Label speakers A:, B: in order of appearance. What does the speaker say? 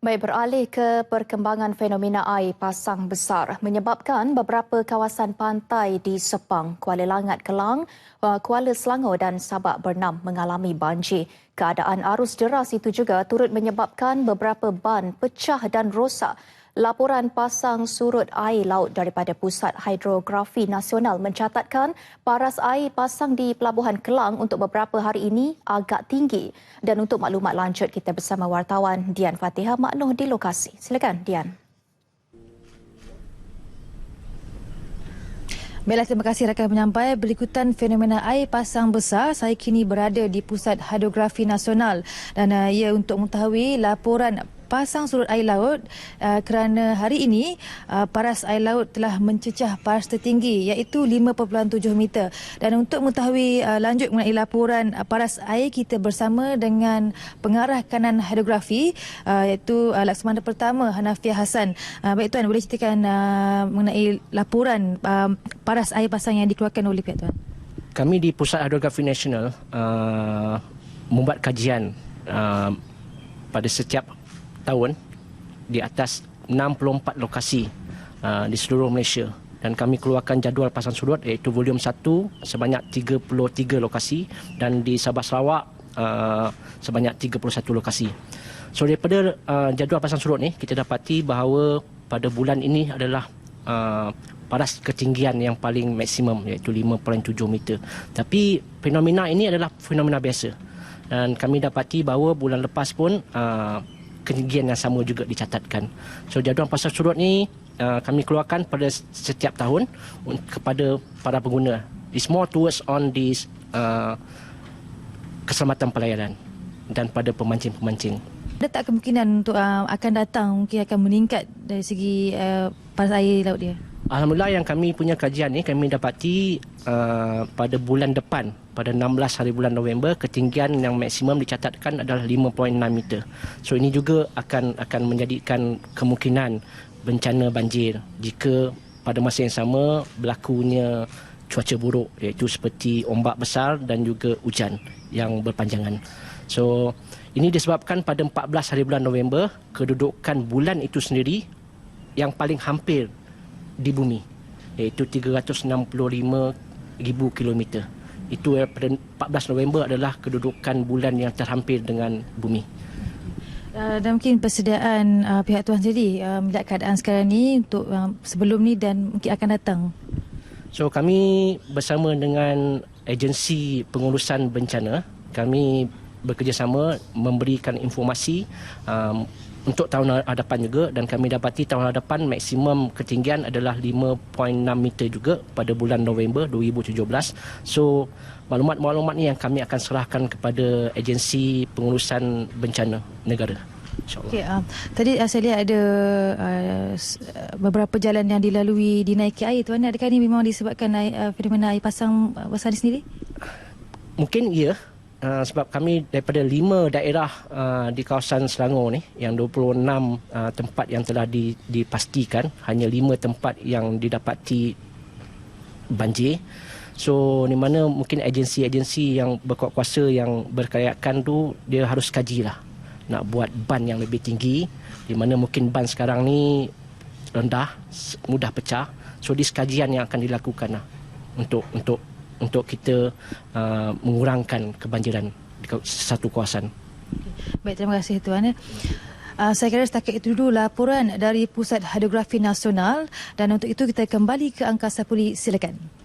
A: Baik beralih ke perkembangan fenomena air pasang besar menyebabkan beberapa kawasan pantai di Sepang, Kuala Langat, Kelang, uh, Kuala Selangor dan Sabak Bernam mengalami banjir. Keadaan arus deras itu juga turut menyebabkan beberapa ban pecah dan rosak. Laporan pasang surut air laut daripada Pusat Hidrografi Nasional mencatatkan paras air pasang di Pelabuhan Kelang untuk beberapa hari ini agak tinggi. Dan untuk maklumat lanjut kita bersama wartawan Dian Fatihah Maknoh di lokasi. Silakan Dian.
B: Baiklah, terima kasih rakan penyampai. Berikutan fenomena air pasang besar, saya kini berada di Pusat Hidrografi Nasional. Dan uh, ia untuk mengetahui laporan pasang surut air laut uh, kerana hari ini uh, paras air laut telah mencecah paras tertinggi iaitu 5.7 meter. Dan untuk mengetahui uh, lanjut mengenai laporan uh, paras air kita bersama dengan pengarah kanan hidrografi uh, iaitu uh, Laksamana Pertama Hanafiah Hassan. Uh, baik tuan boleh ceritakan uh, mengenai laporan uh, paras air pasang yang dikeluarkan oleh pihak tuan.
C: Kami di Pusat Hidrografi Nasional uh, membuat kajian uh, pada setiap tahun di atas 64 lokasi uh, di seluruh Malaysia dan kami keluarkan jadual pasang surut iaitu volume 1 sebanyak 33 lokasi dan di Sabah Sarawak uh, sebanyak 31 lokasi. So daripada uh, jadual pasang surut ni kita dapati bahawa pada bulan ini adalah uh, paras ketinggian yang paling maksimum iaitu 5.7 meter. Tapi fenomena ini adalah fenomena biasa. Dan kami dapati bahawa bulan lepas pun uh, ketinggian yang sama juga dicatatkan. So jadual pasal surut ni uh, kami keluarkan pada setiap tahun kepada para pengguna. It's more towards on this uh, keselamatan pelayaran dan pada pemancing-pemancing.
B: Ada tak kemungkinan untuk uh, akan datang mungkin akan meningkat dari segi uh, paras air laut dia?
C: Alhamdulillah yang kami punya kajian ni kami dapati uh, pada bulan depan pada 16 hari bulan November ketinggian yang maksimum dicatatkan adalah 5.6 meter. So ini juga akan akan menjadikan kemungkinan bencana banjir jika pada masa yang sama berlakunya cuaca buruk iaitu seperti ombak besar dan juga hujan yang berpanjangan. So ini disebabkan pada 14 hari bulan November kedudukan bulan itu sendiri yang paling hampir di bumi iaitu 365,000 kilometer. Itu pada 14 November adalah kedudukan bulan yang terhampir dengan bumi.
B: Uh, dan mungkin persediaan uh, pihak tuan sendiri uh, melihat keadaan sekarang ni untuk uh, sebelum ni dan mungkin akan datang.
C: So kami bersama dengan agensi pengurusan bencana, kami bekerjasama memberikan informasi um, untuk tahun hadapan juga dan kami dapati tahun hadapan maksimum ketinggian adalah 5.6 meter juga pada bulan November 2017. So maklumat-maklumat ni yang kami akan serahkan kepada agensi pengurusan bencana negara.
B: Okay, uh, tadi uh, saya lihat ada uh, beberapa jalan yang dilalui dinaiki air tuan. Adakah ini memang disebabkan air, uh, fenomena air pasang uh, besar di sendiri?
C: Mungkin ya. Uh, sebab kami daripada lima daerah uh, di kawasan Selangor ni yang 26 uh, tempat yang telah di, dipastikan hanya lima tempat yang didapati banjir. So di mana mungkin agensi-agensi yang berkuasa yang berkayakan tu dia harus kajilah nak buat ban yang lebih tinggi di mana mungkin ban sekarang ni rendah mudah pecah. So di kajian yang akan dilakukan lah untuk untuk untuk kita uh, mengurangkan kebanjiran di satu kawasan.
B: Baik, terima kasih Tuan. Uh, saya kira setakat itu dulu laporan dari Pusat Hidrografi Nasional dan untuk itu kita kembali ke Angkasa Puli. Silakan.